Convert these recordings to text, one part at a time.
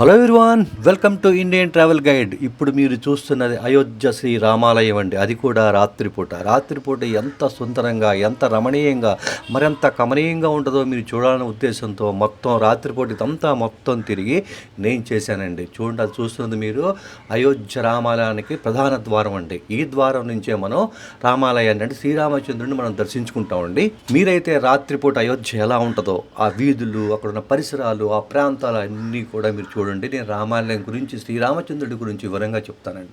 Hello everyone welcome to Indian travel guide ఇప్పుడు మీరు చూస్తున్నది అయోధ్య శ్రీ రామాలయం అండి. అది కూడా రాత్రిపూట. రాత్రిపూట ఎంత సుందరంగా ఎంత రమణీయంగా మరింత కమనీయంగా ఉంటుందో మీరు చూడాలనే ఉద్దేశంతో మొత్తం రాత్రిపూట ఇదంతా మొత్తం తిరిగి నేను చేశానండి. చూడండి అది చూస్తున్నది మీరు. అయోధ్య రామాలయానికి ప్రధాన ద్వారం అండి. ఈ ద్వారం నుంచే మనం రామాలయాన్ని అంటే శ్రీరామచంద్రుడిని మనం దర్శించుకుంటామండి. మీరైతే రాత్రిపూట అయోధ్య ఎలా ఉంటుందో ఆ వీధులు అక్కడ ఉన్న పరిసరాలు ఆ ప్రాంతాలు అన్నీ కూడా మీరు చూడండి నేను రామాలయం గురించి శ్రీరామచంద్రుడి గురించి వివరంగా చెప్తానండి.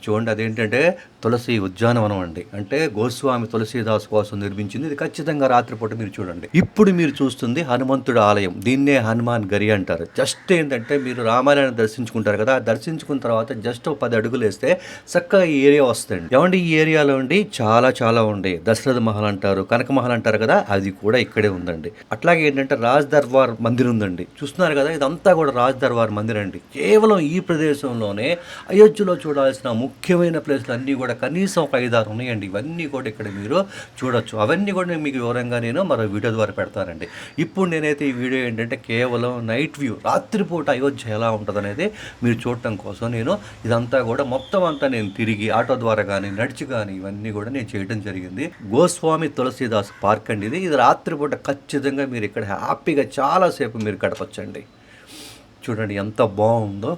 చూడండి అదేంటంటే తులసి ఉద్యానవనం అండి. అంటే గోస్వామి తులసీదాస్ కోసం నిర్మించింది. ఇది ఖచ్చితంగా రాత్రిపూట మీరు చూడండి. ఇప్పుడు మీరు చూస్తుంది హనుమంతుడు ఆలయం. దీన్నే హనుమాన్ గరి అంటారు. జస్ట్ ఏంటంటే మీరు రామాలయాన్ని దర్శించుకుంటారు కదా దర్శించుకున్న తర్వాత జస్ట్ పది అడుగులు వేస్తే చక్కగా ఈ ఏరియా వస్తుంది ఏమండి ఈ ఏరియాలో ఉండి చాలా చాలా ఉండే. దశరథ మహల్ అంటారు కనక మహల్ అంటారు కదా అది కూడా ఇక్కడే ఉందండి. అట్లాగే ఏంటంటే రాజ్ దర్బార్ మందిర్ ఉందండి. చూస్తున్నారు కదా ఇదంతా కూడా రాజ్ దర్బార్ మందిర్ అండి. కేవలం ఈ ప్రదేశంలోనే అయోధ్యలో చూడాల్సిన ముఖ్యమైన ప్లేస్లు అన్నీ కూడా కనీసం ఒక ఐదారు ఉన్నాయండి. ఇవన్నీ కూడా ఇక్కడ మీరు చూడొచ్చు. అవన్నీ కూడా నేను మీకు వివరంగా నేను మరో వీడియో ద్వారా పెడతానండి. ఇప్పుడు నేనైతే ఈ వీడియో ఏంటంటే కేవలం నైట్ వ్యూ రాత్రిపూట అయోధ్య ఎలా ఉంటుంది అనేది మీరు చూడటం కోసం నేను ఇదంతా కూడా మొత్తం అంతా నేను తిరిగి ఆటో ద్వారా కానీ నడిచి కానీ ఇవన్నీ కూడా నేను చేయడం జరిగింది. గోస్వామి తులసీదాస్ పార్క్ అండి ఇది. ఇది రాత్రిపూట ఖచ్చితంగా మీరు ఇక్కడ హ్యాపీగా చాలాసేపు మీరు గడపచ్చండి. చూడండి ఎంత బాగుందో.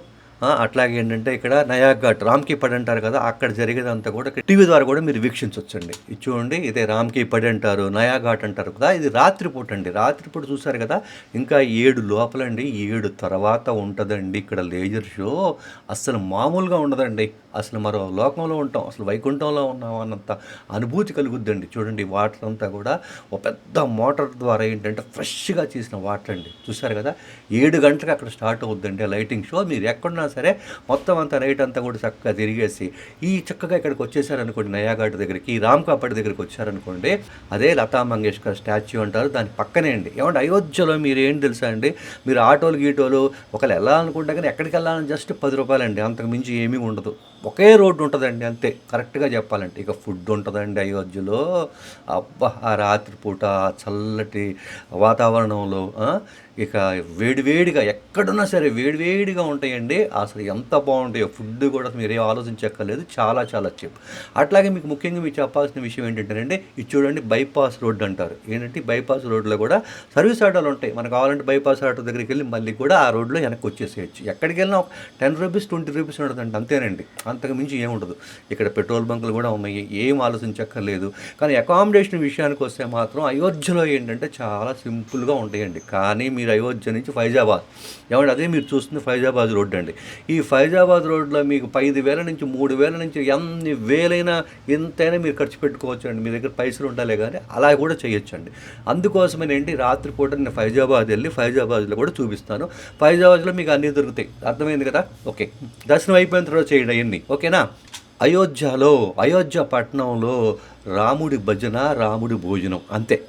అట్లాగే ఏంటంటే ఇక్కడ నయాఘాట్ రామ్కి పడి అంటారు కదా అక్కడ జరిగేదంతా కూడా టీవీ ద్వారా కూడా మీరు వీక్షించవచ్చండి ఇది చూడండి ఇదే రామ్కి పడి అంటారు నయాఘాట్ అంటారు కదా ఇది రాత్రిపూట అండి రాత్రిపూట చూసారు కదా ఇంకా ఏడు లోపలండి ఏడు తర్వాత ఉంటుందండి ఇక్కడ లేజర్ షో. అస్సలు మామూలుగా ఉండదండి అసలు మరో లోకంలో ఉంటాం అసలు వైకుంఠంలో ఉన్నాం అన్నంత అనుభూతి కలుగుద్దండి. చూడండి వాటర్ అంతా కూడా ఒక పెద్ద మోటార్ ద్వారా ఏంటంటే ఫ్రెష్గా చేసిన వాటర్ అండి చూసారు కదా ఏడు గంటలకు అక్కడ స్టార్ట్ అవుద్దండి లైటింగ్ షో. మీరు ఎక్కడున్నా సరే మొత్తం అంతా నైట్ అంతా కూడా చక్కగా తిరిగేసి ఈ చక్కగా ఇక్కడికి వచ్చేసారనుకోండి నయాఘాట్ దగ్గరికి ఈ రామ్ కాపాటి దగ్గరికి వచ్చారనుకోండి అదే లతా మంగేష్కర్ స్టాచ్యూ అంటారు దాని పక్కనే అండి. ఏమంటే అయోధ్యలో మీరు ఏం తెలుసా అండి? మీరు ఆటోలు గీటోలు ఒకళ్ళు వెళ్ళాలనుకుంటే కానీ ఎక్కడికి వెళ్ళాలని జస్ట్ పది రూపాయలండి అంతకు మించి ఏమీ ఉండదు. ఒకే రోడ్డు ఉంటుందండి అంతే. కరెక్ట్గా చెప్పాలంటే. ఇక ఫుడ్ ఉంటుందండి అయోధ్యలో అబ్బా ఆ రాత్రిపూట చల్లటి వాతావరణంలో ఇక వేడివేడిగా ఎక్కడున్నా సరే వేడివేడిగా ఉంటాయండి. అసలు ఎంత బాగుంటాయో ఫుడ్ కూడా మీరే ఆలోచించక్కర్లేదు. చాలా చాలా చెప్ అట్లాగే మీకు ముఖ్యంగా మీకు చెప్పాల్సిన విషయం ఏంటంటేనండి ఇది చూడండి బైపాస్ రోడ్డు అంటారు. ఏంటంటే బైపాస్ రోడ్లో కూడా సర్వీస్ ఆటోలు ఉంటాయి. మనకు కావాలంటే బైపాస్ ఆటో దగ్గరికి వెళ్ళి మళ్ళీ కూడా ఆ రోడ్లో వెనక్కి వచ్చేసేయచ్చు. ఎక్కడికి వెళ్ళినా టెన్ రూపీస్ ట్వంటీ రూపీస్ ఉంటుందండి అంతేనండి. అంతకు మించి ఏముండదు ఇక్కడ పెట్రోల్ బంకులు కూడా ఉన్నాయి. ఏం ఆలోచించక్కర్లేదు. కానీ అకామిడేషన్ విషయానికి వస్తే మాత్రం అయోధ్యలో ఏంటంటే చాలా సింపుల్గా ఉంటాయండి. కానీ మీరు అయోధ్య నుంచి ఫైజాబాద్. ఏమంటే అదే మీరు చూస్తుంది ఫైజాబాద్ రోడ్డు అండి. ఈ ఫైజాబాద్ రోడ్లో మీకు ఐదు వేల నుంచి మూడు వేల నుంచి ఎన్ని వేలైనా ఎంతైనా మీరు ఖర్చు పెట్టుకోవచ్చు అండి మీ దగ్గర పైసలు ఉండాలి కానీ అలా కూడా చేయొచ్చండి. అండి ఏంటి రాత్రిపూట నేను ఫైజాబాద్ వెళ్ళి ఫైజాబాద్లో కూడా చూపిస్తాను. ఫైజాబాద్లో మీకు అన్నీ దొరుకుతాయి. అర్థమైంది కదా? ఓకే. దర్శనం అయిపోయిన తర్వాత చేయండి అవన్నీ. ఓకేనా? అయోధ్యలో అయోధ్య పట్టణంలో రాముడి భజన రాముడి భోజనం అంతే.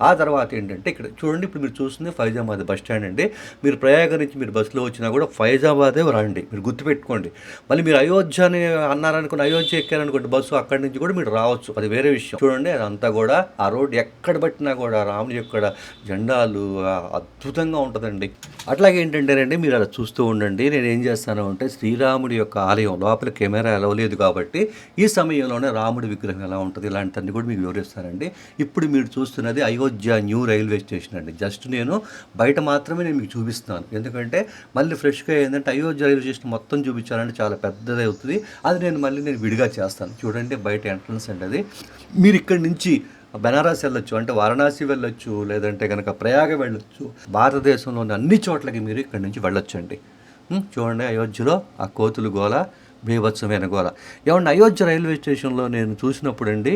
ఆ? తర్వాత ఏంటంటే ఇక్కడ చూడండి ఇప్పుడు మీరు చూస్తుంది ఫైజాబాద్ బస్ స్టాండ్ అండి. మీరు ప్రయాగ నుంచి మీరు బస్సులో వచ్చినా కూడా ఫైజాబాదే రండి. మీరు గుర్తుపెట్టుకోండి. మళ్ళీ మీరు అయోధ్య అని అన్నారనుకోండి అయోధ్య ఎక్కారనుకోండి బస్సు అక్కడి నుంచి కూడా మీరు రావచ్చు. అది వేరే విషయం. చూడండి అదంతా కూడా ఆ రోడ్డు ఎక్కడ పట్టినా కూడా రాముని యొక్క జెండాలు అద్భుతంగా ఉంటుందండి. అట్లాగే ఏంటంటేనండి మీరు అలా చూస్తూ ఉండండి. నేను ఏం చేస్తాను అంటే శ్రీరాముడి యొక్క ఆలయం లోపల కెమెరా అలవలేదు కాబట్టి ఈ సమయంలోనే రాముడి విగ్రహం ఎలా ఉంటుంది ఇలాంటివన్నీ కూడా మీకు వివరిస్తానండి. ఇప్పుడు మీరు చూస్తున్నది అయోధ్య న్యూ రైల్వే స్టేషన్ అండి. జస్ట్ నేను బయట మాత్రమే నేను మీకు చూపిస్తున్నాను. ఎందుకంటే మళ్ళీ ఫ్రెష్గా ఏంటంటే అయోధ్య రైల్వే స్టేషన్ మొత్తం చూపించాలంటే చాలా పెద్దది అవుతుంది. అది నేను మళ్ళీ నేను విడిగా చేస్తాను. చూడండి బయట ఎంట్రన్స్ అండి అది. మీరు ఇక్కడి నుంచి బెనారస్ వెళ్ళొచ్చు అంటే వారణాసి వెళ్ళొచ్చు లేదంటే కనుక ప్రయాగ వెళ్ళొచ్చు. భారతదేశంలోని అన్ని చోట్లకి మీరు ఇక్కడి నుంచి వెళ్ళొచ్చండి. అండి చూడండి అయోధ్యలో ఆ కోతులు గోల. బీభత్సమైన గోల ఏమన్నా అయోధ్య రైల్వే స్టేషన్లో నేను చూసినప్పుడండి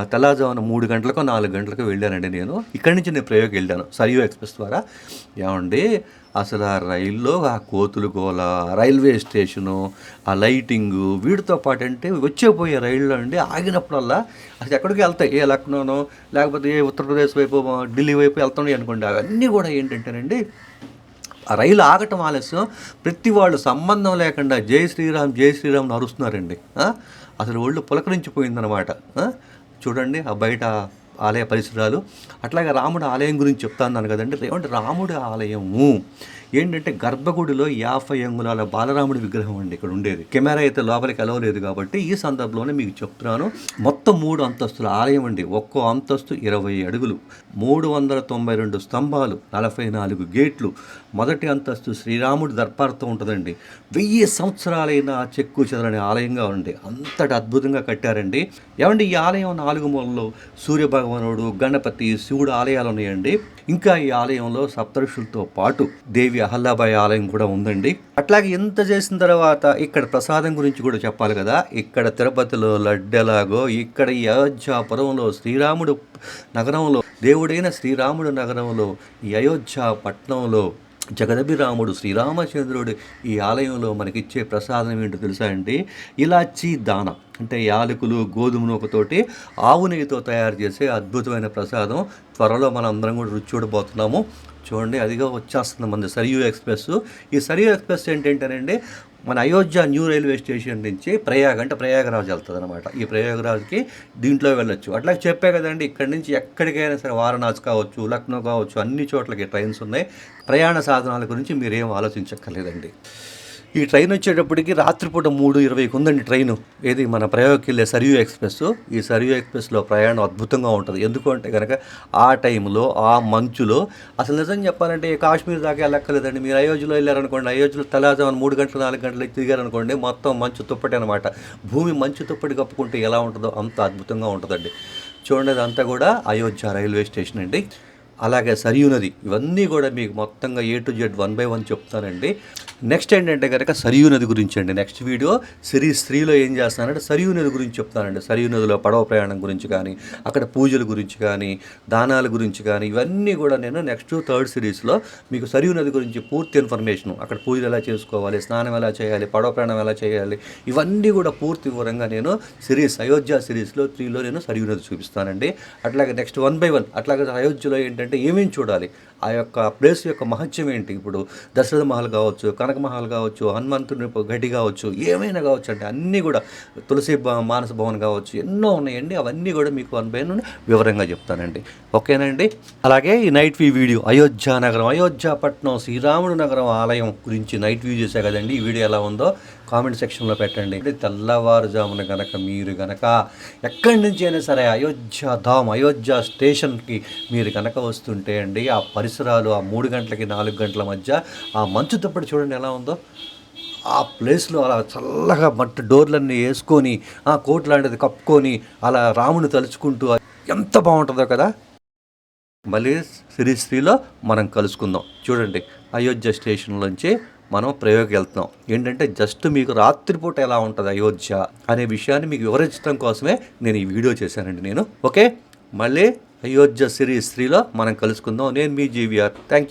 అండి మూడు గంటలకు నాలుగు గంటలకు వెళ్ళానండి నేను. ఇక్కడి నుంచి నేను ప్రయోగం వెళ్ళాను. సరియో ఎక్స్ప్రెస్ ద్వారా. ఏమండి అసలు ఆ రైల్లో ఆ కోతులు గోల రైల్వే స్టేషను ఆ లైటింగు వీటితో పాటు అంటే వచ్చే పోయే రైల్లో అండి ఆగినప్పుడల్లా అసలు ఎక్కడికి వెళ్తాయి? ఏ లక్నోనో లేకపోతే ఏ ఉత్తరప్రదేశ్ వైపు ఢిల్లీ వైపు వెళ్తున్నాయి అనుకోండి. అవన్నీ కూడా ఏంటంటేనండి రైలు ఆగటం ఆలస్యం ప్రతి వాళ్ళు సంబంధం లేకుండా జై శ్రీరామ్ జై శ్రీరామ్ అరుస్తున్నారండి. అసలు ఒళ్ళు పులకరించిపోయిందనమాట చూడండి ఆ బయట ఆలయ పరిసరాలు. అట్లాగే రాముడి ఆలయం గురించి చెప్తాను కదండి. ఏమంటే రాముడి ఆలయము ఏంటంటే గర్భగుడిలో యాభై అంగుళాల బాలరాముడి విగ్రహం అండి ఇక్కడ ఉండేది. కెమెరా అయితే లోపలికి అలవలేదు కాబట్టి ఈ సందర్భంలోనే మీకు చెప్తున్నాను. మొత్తం మూడు అంతస్తుల ఆలయం అండి. ఒక్కో అంతస్తు ఇరవై అడుగులు. మూడు వందల తొంభై రెండు స్తంభాలు నలభై నాలుగు గేట్లు. మొదటి అంతస్తు శ్రీరాముడి దర్పార్థం ఉంటుందండి. వెయ్యి సంవత్సరాలైన చెక్కు చెదరని ఆలయంగా ఉంది అంతటి అద్భుతంగా కట్టారండి. ఏమండి ఈ ఆలయం నాలుగు మూలలో సూర్య భగవానుడు గణపతి శివుడు ఆలయాలు ఉన్నాయండి. ఇంకా ఈ ఆలయంలో సప్తరుషులతో పాటు దేవి అహల్లాబాయి ఆలయం కూడా ఉందండి. అట్లాగే ఇంత చేసిన తర్వాత ఇక్కడ ప్రసాదం గురించి కూడా చెప్పాలి కదా. ఇక్కడ తిరుపతిలో లడ్డెలాగో ఇక్కడ ఈ అయోధ్యాపురంలో శ్రీరాముడు నగరంలో దేవుడైన శ్రీరాముడు నగరంలో ఈ అయోధ్య పట్నంలో జగదభిరాముడు శ్రీరామచంద్రుడు ఈ ఆలయంలో మనకిచ్చే ప్రసాదం ఏంటో తెలుసా అండి? ఇలాచి దాన అంటే యాలకులు గోధుమ నూకతోటి ఆవు నెయ్యితో తయారు చేసే అద్భుతమైన ప్రసాదం. త్వరలో మనం అందరం కూడా రుచి చూడబోతున్నాము. చూడండి అదిగా వచ్చేస్తుంది మన సరియు ఎక్స్ప్రెస్. ఈ సరియు ఎక్స్ప్రెస్ ఏంటంటేనండి మన అయోధ్య న్యూ రైల్వే స్టేషన్ నుంచి ప్రయాగ అంటే ప్రయాగరాజ్ వెళ్తుంది అనమాట ఈ ప్రయాగరాజ్కి దీంట్లో వెళ్ళొచ్చు. అట్లా చెప్పే కదండి ఇక్కడి నుంచి ఎక్కడికైనా సరే వారణాసి కావచ్చు లక్నో కావచ్చు అన్ని చోట్లకి ట్రైన్స్ ఉన్నాయి. ప్రయాణ సాధనాల గురించి మీరేం ఆలోచించక్కర్లేదండి. ఈ ట్రైన్ వచ్చేటప్పటికి రాత్రిపూట మూడు ఇరవైకి ఉందండి ట్రైన్. ఏది మన ప్రయోగకి వెళ్ళే సరియూ ఎక్స్ప్రెస్. ఈ సరియూ ఎక్స్ప్రెస్లో ప్రయాణం అద్భుతంగా ఉంటుంది. ఎందుకు అంటే కనుక ఆ టైంలో ఆ మంచులో అసలు నిజం చెప్పాలంటే కాశ్మీర్ దాకా వెళ్ళక్కర్లేదండి. మీరు అయోధ్యలో వెళ్ళారనుకోండి అయోధ్యలో తలాజామని మూడు గంటలు నాలుగు గంటలు తిరిగారనుకోండి మొత్తం మంచు తుప్పటి అనమాట భూమి మంచు తుప్పటి కప్పుకుంటే ఎలా ఉంటుందో అంత అద్భుతంగా ఉంటుందండి. చూడండి అదంతా కూడా అయోధ్య రైల్వే స్టేషన్ అండి. అలాగే సరియు నది ఇవన్నీ కూడా మీకు మొత్తంగా A to Z one by one చెప్తానండి. నెక్స్ట్ ఏంటంటే కనుక సరియు నది గురించి అండి. నెక్స్ట్ వీడియో సిరీస్ త్రీలో ఏం చేస్తానంటే సరియు నది గురించి చెప్తానండి. సరియు నదిలో పడవ ప్రయాణం గురించి కానీ అక్కడ పూజల గురించి కానీ దానాల గురించి కానీ ఇవన్నీ కూడా నేను నెక్స్ట్ థర్డ్ సిరీస్లో మీకు సరియు నది గురించి పూర్తి ఇన్ఫర్మేషన్ అక్కడ పూజలు ఎలా చేసుకోవాలి స్నానం ఎలా చేయాలి పడవ ప్రయాణం ఎలా చేయాలి ఇవన్నీ కూడా పూర్తి వివరంగా నేను సిరీస్ అయోధ్య సిరీస్లో త్రీలో నేను సరియు నది చూపిస్తానండి. అట్లాగే నెక్స్ట్ వన్ బై వన్ అట్లాగే అయోధ్యలో ఏంటంటే ఏమేమి చూడాలి? ఆ యొక్క ప్లేస్ యొక్క మహత్యం ఏంటి? ఇప్పుడు దశరథ మహల్ కావచ్చు కనక మహల్ కావచ్చు హనుమంతుని గడి కావచ్చు ఏమైనా కావచ్చు అంటే అన్నీ కూడా తులసి మానస భవన్ కావచ్చు ఎన్నో ఉన్నాయండి. అవన్నీ కూడా మీకు అనుభవం వివరంగా చెప్తానండి. ఓకేనండి? అలాగే ఈ నైట్ వ్యూ వీడియో అయోధ్య నగరం అయోధ్య పట్నం శ్రీరాముడు నగరం ఆలయం గురించి నైట్ వ్యూ చేశా కదండి. ఈ వీడియో ఎలా ఉందో కామెంట్ సెక్షన్లో పెట్టండి. అంటే తెల్లవారుజామున గనక మీరు గనక ఎక్కడి నుంచి అయినా సరే అయోధ్య ధామ్ అయోధ్య స్టేషన్కి మీరు కనుక వస్తుంటే అండి ఆ పరిసరాలు ఆ మూడు గంటలకి నాలుగు గంటల మధ్య ఆ మంచు దుప్పటి చూడండి ఎలా ఉందో. ఆ ప్లేస్లో అలా చల్లగా మట్టి డోర్లన్నీ వేసుకొని ఆ కోట్ లాంటిది కప్పుకొని అలా రాముని తలుచుకుంటూ ఎంత బాగుంటుందో కదా. మళ్ళీ శ్రీశ్రీలో మనం కలుసుకుందాం. చూడండి అయోధ్య స్టేషన్లోంచి మనం ప్రయోగం వెళ్తున్నాం ఏంటంటే జస్ట్ మీకు రాత్రిపూట ఎలా ఉంటుంది అయోధ్య అనే విషయాన్ని మీకు వివరించడం కోసమే నేను ఈ వీడియో చేశానండి నేను. ఓకే? మళ్ళీ అయోధ్య సిరీస్ త్రీలో మనం కలుసుకుందాం. నేను మీ జీవిఆర్. Thank you